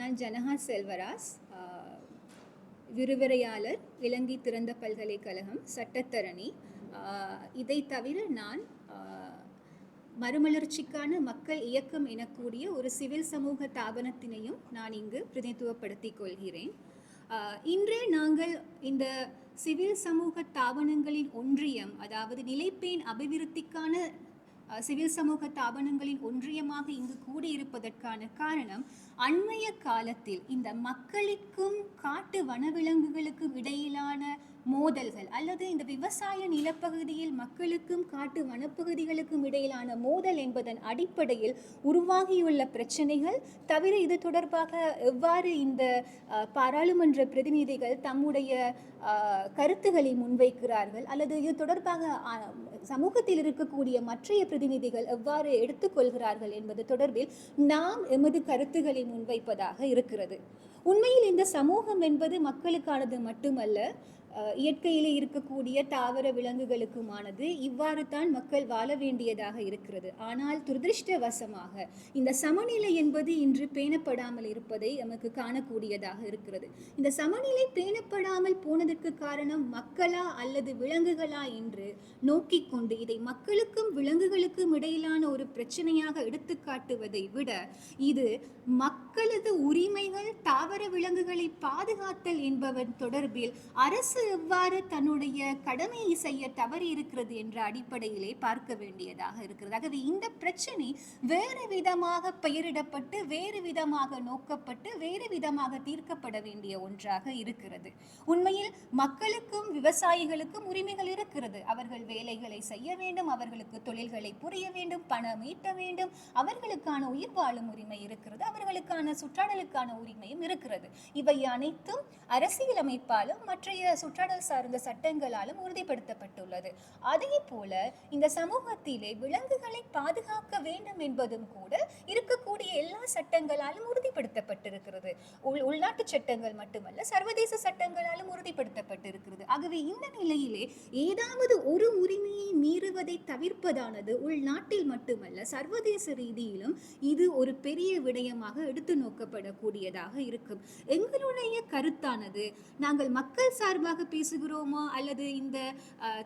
நான் ஜனஹா செல்வராஸ் விரிவுரையாளர் இலங்கை திறந்த பல்கலைக்கழகம் சட்டத்தரணி. இதை தவிர நான் மறுமலர்ச்சிக்கான மக்கள் இயக்கம் எனக்கூடிய ஒரு சிவில் சமூக தாபனத்தினையும் நான் இங்கு பிரதிநிதித்துவப்படுத்திக் கொள்கிறேன். இன்றே நாங்கள் இந்த சிவில் சமூக தாபனங்களின் ஒன்றியம் அதாவது நிலைப்பேன் அபிவிருத்திக்கான சிவில் சமூக தாபனங்களின் ஒன்றியமாக இங்கு கூடியிருப்பதற்கான காரணம் அண்மைய காலத்தில் இந்த மக்களுக்கும் காட்டு வனவிலங்குகளுக்கும் இடையிலான மோதல்கள் அல்லது இந்த விவசாய நிலப்பகுதியில் மக்களுக்கும் காட்டு வனப்பகுதிகளுக்கும் இடையிலான மோதல் என்பதன் அடிப்படையில் உருவாகியுள்ள பிரச்சனைகள் தவிர இது தொடர்பாக எவ்வாறு இந்த பாராளுமன்ற பிரதிநிதிகள் தம்முடைய கருத்துக்களை முன்வைக்கிறார்கள் அல்லது இது தொடர்பாக சமூகத்தில் இருக்கக்கூடிய மற்றைய பிரதிநிதிகள் எவ்வாறு எடுத்துக்கொள்கிறார்கள் என்பது தொடர்பில் நாம் எமது கருத்துக்களை முன்வைப்பதாக இருக்கிறது. உண்மையில் இந்த சமூகம் என்பது மக்களுக்கானது மட்டுமல்ல இயற்கையிலே இருக்கக்கூடிய தாவர விலங்குகளுக்குமானது இவ்வாறு தான் மக்கள் வாழ வேண்டியதாக இருக்கிறது. ஆனால் துரதிருஷ்டவசமாக இந்த சமநிலை என்பது இன்று பேணப்படாமல் இருப்பதை நமக்கு காணக்கூடியதாக இருக்கிறது. இந்த சமநிலை பேணப்படாமல் போனதற்கு காரணம் மக்களா அல்லது விலங்குகளா என்று நோக்கி கொண்டு இதை மக்களுக்கும் விலங்குகளுக்கும் இடையிலான ஒரு பிரச்சனையாக எடுத்துக்காட்டுவதை விட இது மக்களது உரிமைகள் தாவர விலங்குகளை பாதுகாத்தல் என்பவன் தொடர்பில் அரசு எவ்வாறு தன்னுடைய கடமையை செய்ய தவறி இருக்கிறது என்ற அடிப்படையிலே பார்க்க வேண்டியதாக இருக்கிறது? ஆகவே இந்த பிரச்சனை வேறு விதமாக பெயரிடப்பட்டு வேறு விதமாக நோக்கப்பட்டு வேறு விதமாக தீர்க்கப்பட வேண்டிய ஒன்றாக இருக்கிறது. உண்மையில் மக்களுக்கும் விவசாயிகளுக்கும் உரிமைகள் இருக்கிறது. அவர்கள் வேலைகளை செய்ய வேண்டும் அவர்களுக்கு தொழில்களை புரிய வேண்டும் பணம் ஈட்ட வேண்டும் அவர்களுக்கான உயிர் வாழும் உரிமை இருக்கிறது அவர்களுக்கான சுற்றாடலுக்கான உரிமையும் இருக்கிறது. இவை அனைத்தும் அரசியலமைப்பாலும் மற்றைய சுற்றடல் சார்ந்த சட்டங்களாலும் உறுதிப்படுத்தப்பட்டுள்ளது. அதே போல இந்த சமூகத்திலே விலங்குகளை பாதுகாக்க வேண்டும் என்பதும் கூட இருக்கக்கூடிய எல்லா சட்டங்களாலும் உறுதிப்படுத்தப்பட்டிருக்கிறது. உள் உள்நாட்டு சட்டங்கள் மட்டுமல்ல சர்வதேச சட்டங்களாலும் உறுதிப்படுத்தப்பட்டிருக்கிறது. ஆகவே இந்த நிலையிலே ஏதாவது ஒரு உரிமையை மீறுவதை தவிர்ப்பதானது உள்நாட்டில் மட்டுமல்ல சர்வதேச ரீதியிலும் இது ஒரு பெரிய விடயமாக எடுத்து நோக்கப்படக்கூடியதாக இருக்கும். எங்களுடைய கருத்தானது நாங்கள் மக்கள் சார்பாக பேசுகிறோமா? அல்லது இந்த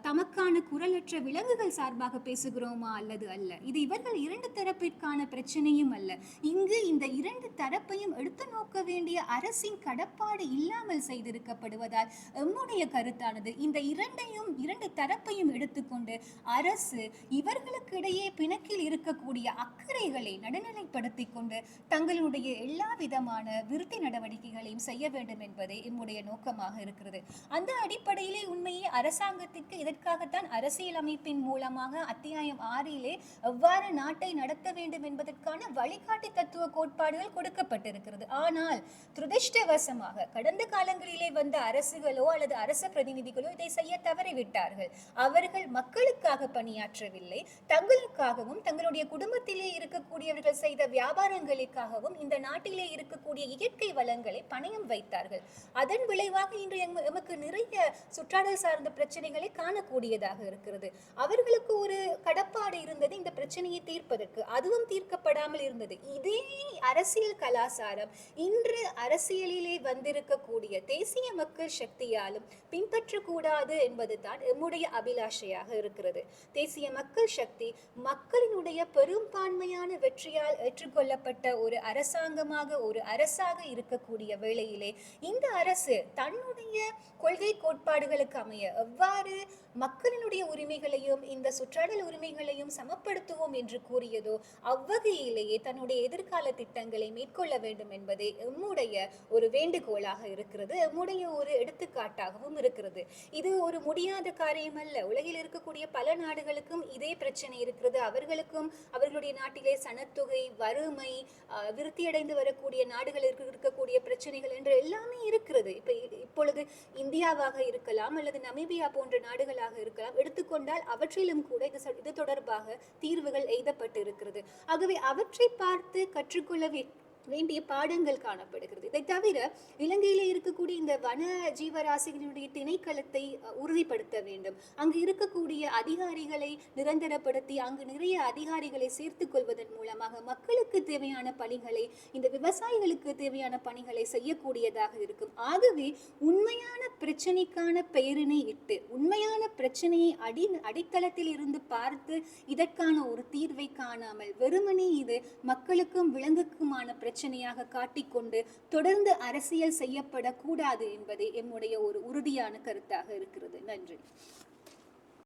தமக்கான குரலற்ற விலங்குகள் சார்பாக பேசுகிறோமா அல்லது அல்ல? இது இவர்கள் இரண்டு தரப்பிற்கான பிரச்சனையும் அல்ல. இங்கு இந்த இரண்டு தரப்பையும் எடுத்து நோக்க வேண்டிய அரசின் கடப்பாடு இல்லாமல் செய்திருக்கப்படுவதால் எம்முடைய கருத்தானது. இந்த இரண்டையும் இரண்டு தரப்பையும் எடுத்துக்கொண்டு அரசு இவர்களுக்கு இடையே பிணக்கில் இருக்கக்கூடிய அக்கறைகளை நடுநிலைப்படுத்தி கொண்டு தங்களுடைய எல்லா விதமான விருத்தி நடவடிக்கைகளையும் செய்ய வேண்டும் என்பதே எம்முடைய நோக்கமாக இருக்கிறது. அந்த அடிப்படையிலே உண்மையை அரசாங்கத்திற்கு இதற்காகத்தான் அரசியல் அமைப்பின் மூலமாக அத்தியாயம் ஆறிலே எவ்வாறு நாட்டை நடத்த வேண்டும் என்பதற்கான வழிகாட்டி தத்துவ கோட்பாடுகள் கொடுக்கப்பட்டிருக்கிறது. ஆனால் துரதிருஷ்டவசமாக கடந்த காலங்களிலே வந்த அரசுகளோ அல்லது அரச பிரதிநிதிகளோ இதை செய்ய தவறிவிட்டார்கள். அவர்கள் மக்களுக்காக பணியாற்றவில்லை. தங்களுக்காகவும் தங்களுடைய குடும்பத்திலே இருக்கக்கூடியவர்கள் செய்த வியாபாரங்களுக்காகவும் இந்த நாட்டிலே இருக்கக்கூடிய இயற்கை வளங்களை பணயம் வைத்தார்கள். அதன் விளைவாக இன்று எம்- எமக்கு நிறைய சுற்றாடல் சார்ந்த பிரச்சனைகளை காணக்கூடியதாக இருக்கிறது. அவர்களுக்கு ஒரு கடப்பாடு இருந்தது இந்த பிரச்சனையை தீர்ப்பதற்கு. அதுவும் தீர்க்கப்படாமல் இருந்தது. இதே அரசியல் கலாச்சாரம் இன்று அரசியலிலே வந்திருக்கக்கூடிய தேசிய மக்கள் சக்தியாலும் பின்பற்றக்கூடாது என்பது தான் எம்முடைய அபிலாஷையாக இருக்கிறது. தேசிய மக்கள் சக்தி மக்களினுடைய பெரும்பான்மையான வெற்றியால் ஏற்றுக்கொள்ளப்பட்ட ஒரு அரசாங்கமாக ஒரு அரசாக இருக்கக்கூடிய வேளையிலே இந்த அரசு தன்னுடைய கொள்கை கோட்பாடுகளுக்கு அமைய எவ்வாறு மக்களினுடைய உரிமைகளையும் இந்த சுற்றாடல் உரிமைகளையும் சமப்படுத்துவோம் என்று கூறியதோ அவ்வகையிலேயே தன்னுடைய எதிர்கால திட்டங்களை மேற்கொள்ள வேண்டும் என்பதே எம்முடைய ஒரு வேண்டுகோளாக இருக்கிறது எம்முடைய ஒரு எடுத்துக்காட்டாகவும் இருக்கிறது. இது ஒரு முடியாத காரியம் அல்ல உலகில் இருக்கக்கூடிய பல நாடுகளுக்கும் இதே பிரச்சனை இருக்கிறது. அவர்களுக்கும் அவர்களுடைய நாட்டிலே சனத்தொகை வறுமை விருத்தியடைந்து வரக்கூடிய நாடுகளில் இருக்கக்கூடிய பிரச்சனைகள் என்று எல்லாமே இருக்கிறது. இப்ப இப்பொழுது இந்தியாவாக இருக்கலாம் அல்லது நமீபியா போன்ற நாடுகளாக இருக்கலாம் எடுத்துக்கொண்டால் அவற்றிலும் கூட இது இது தொடர்பாக தீர்வுகள் எய்தப்பட்டு இருக்கிறது ஆகவே அவற்றை பார்த்து கற்றுக்கொள்ள வேண்டிய பாடங்கள் காணப்படுகிறது. இதை தவிர இலங்கையில இருக்கக்கூடிய இந்த வன ஜீவராசிகளுடைய திணைக்களத்தை உறுதிப்படுத்த வேண்டும். அங்கு இருக்கக்கூடிய அதிகாரிகளை நிரந்தரப்படுத்தி அங்கு நிறைய அதிகாரிகளை சேர்த்துக் கொள்வதன் மூலமாக மக்களுக்கு தேவையான பணிகளை இந்த விவசாயிகளுக்கு தேவையான பணிகளை செய்யக்கூடியதாக இருக்கும். ஆகவே உண்மையான பிரச்சனைக்கான பெயரினை இட்டு உண்மையான பிரச்சனையை அடி அடித்தளத்தில் இருந்து பார்த்து இதற்கான ஒரு தீர்வை காணாமல் வெறுமனே இது மக்களுக்கும் விலங்குக்குமான பிரச்சனையாக காட்டிக்கொண்டு தொடர்ந்து அரசியல் செய்யப்படக்கூடாது என்பதே எம்முடைய ஒரு உறுதியான கருத்தாக இருக்கிறது. நன்றி.